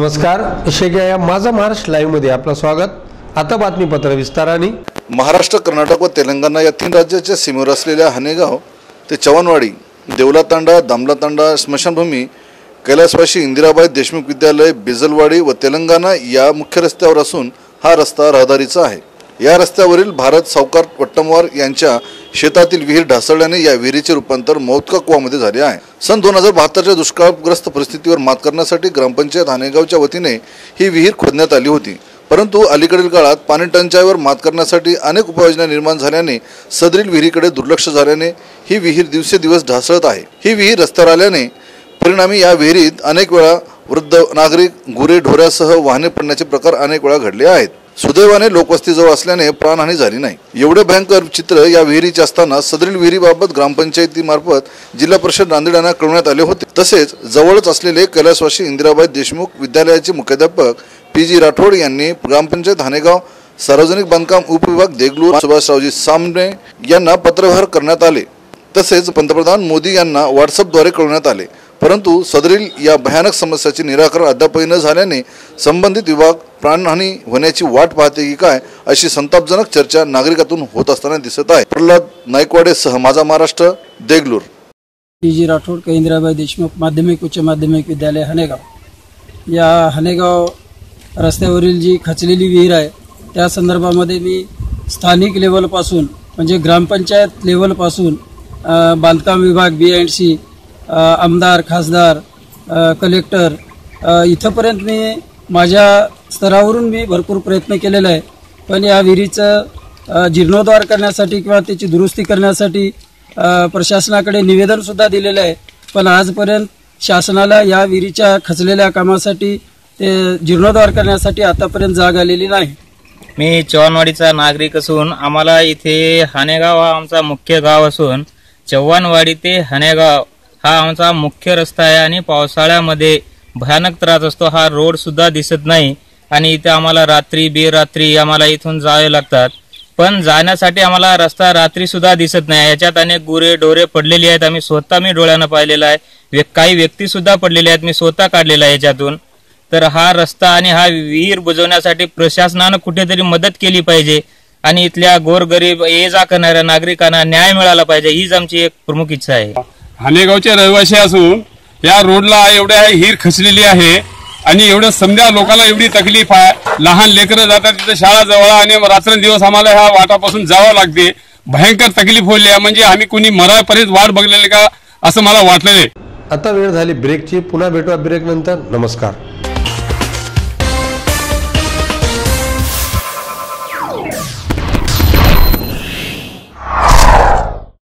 नमस्कार. शेग्या या माझा महाराष्ट्र लाईव्हमध्ये आपलं स्वागत. आता बातमीपत्र विस्ताराने. महाराष्ट्र कर्नाटक व तेलंगणा या तीन राज्याच्या सीमेवर असलेल्या हनेगाव ते चव्हाणवाडी देवला तांडा दामला तांडा स्मशानभूमी कैलासवाशी इंदिराबाई देशमुख विद्यालय बिजलवाडी व तेलंगणा या मुख्य रस्त्यावर असून हा रस्ता रहदारीचा आहे. या रस्त्यावरील भारत सावकार वट्टमवार यांच्या शेतातील विहीर ढासळल्याने या विहिरीचे रूपांतर मौतका कुवामध्ये झाले आहे. सन दोन हजार बहात्तरच्या दुष्काळग्रस्त परिस्थितीवर मात करण्यासाठी ग्रामपंचायत हानेगावच्या वतीने ही विहीर खोदण्यात आली होती. परंतु अलीकडील काळात पाणी टंचाईवर मात करण्यासाठी अनेक उपाययोजना निर्माण झाल्याने सदरील विहिरीकडे दुर्लक्ष झाल्याने ही विहीर दिवसेदिवस ढासळत आहे. ही विहीर रस्त्यावर आल्याने परिणामी या विहिरीत अनेक वेळा वृद्ध नागरिक गुरे ढोऱ्यासह वाहने पडण्याचे प्रकार अनेक वेळा घडले आहेत. सुदैवाने लोकवस्तीजवळ असल्याने प्राणहानी झाली नाही. एवढे भयंकर चित्र या विहिरीचे असताना सदरील विहिरीबाबत ग्रामपंचायतीमार्फत जिल्हा परिषद नांदेड यांना कळवण्यात आले होते. तसेच जवळच असलेले कैलासवासी इंदिराबाई देशमुख विद्यालयाचे मुख्याध्यापक पी जी राठोड यांनी ग्रामपंचायत हानेगाव सार्वजनिक बांधकाम उपविभाग देगलूर सुभाषरावजी सामने यांना पत्रव्यवहार करण्यात आले. तसेच पंतप्रधान मोदी यांना व्हॉट्सअपद्वारे कळवण्यात आले. परंतु सदरील या भयानक समस्याचे निराकरण अद्यापही न झाल्याने संबंधित विभाग प्राणहानी होण्याची वाट पाहते की काय अशी संतापजनक चर्चा नागरिकातून होत असताना दिसत आहे. प्रल्हाद नायकवाडेसह माझा Maharashtra Deglur. T G Rathod K Indirabai Deshmukh माध्यमिक उच्च माध्यमिक विद्यालय हनेगाव. या हनेगाव रस्त्यावरील जी खचलेली विहीर आहे त्या संदर्भामध्ये मी स्थानिक लेवलपासून म्हणजे ग्रामपंचायत लेवलपासून बांधकाम विभाग बी अँड सी आमदार खासदार कलेक्टर इथंपर्यंत मी माझ्या स्तरावरून मी भरपूर प्रयत्न केलेला आहे. पण या विहिरीचं जीर्णोद्धार करण्यासाठी किंवा त्याची दुरुस्ती करण्यासाठी प्रशासनाकडे निवेदनसुद्धा दिलेलं आहे. पण आजपर्यंत शासनाला या विहिरीच्या खचलेल्या कामासाठी ते जीर्णोद्धार करण्यासाठी आतापर्यंत जाग आलेली नाही. मी चव्हाणवाडीचा नागरिक असून आम्हाला इथे हानेगाव हा आमचा मुख्य गाव असून चव्हाणवाडी ते हानेगाव हा आमचा मुख्य रस्ता आहे आणि पावसाळ्यामध्ये भयानक त्रास असतो. हा रोड सुद्धा दिसत नाही आणि इथे आम्हाला रात्री बेरात्री आम्हाला इथून जावे लागतात. पण जाण्यासाठी आम्हाला रस्ता रात्री सुद्धा दिसत नाही. याच्यात अनेक गुरे डोरे पडलेली आहेत. आम्ही स्वतः मी डोळ्यानं पाहिलेलं आहे. काही व्यक्ती सुद्धा पडलेल्या आहेत. मी स्वतः काढलेला आहे याच्यातून. तर हा रस्ता आणि हा विहीर बुजवण्यासाठी प्रशासनानं कुठेतरी मदत केली पाहिजे आणि इथल्या गोरगरीब ये जा करणाऱ्या नागरिकांना न्याय मिळाला पाहिजे. हीच आमची एक प्रमुख इच्छा आहे. हानेगावचे रहिवासी असून या रोडला एवढ्या हीर खचलेली आहे आणि एवढं समजा लोकांना एवढी तकलीफ आहे. लहान लेकरं जातात तिथं शाळा जवळ आणि रात्रंदिवस आम्हाला ह्या वाटापासून जावं लागते. भयंकर तकलीफ होईल आहे म्हणजे आम्ही कुणी मरापर्यंत वाट बघलेली का असं मला वाटलेलं आहे. आता वेळ झाली ब्रेकची. पुन्हा भेटूया ब्रेक नंतर. नमस्कार.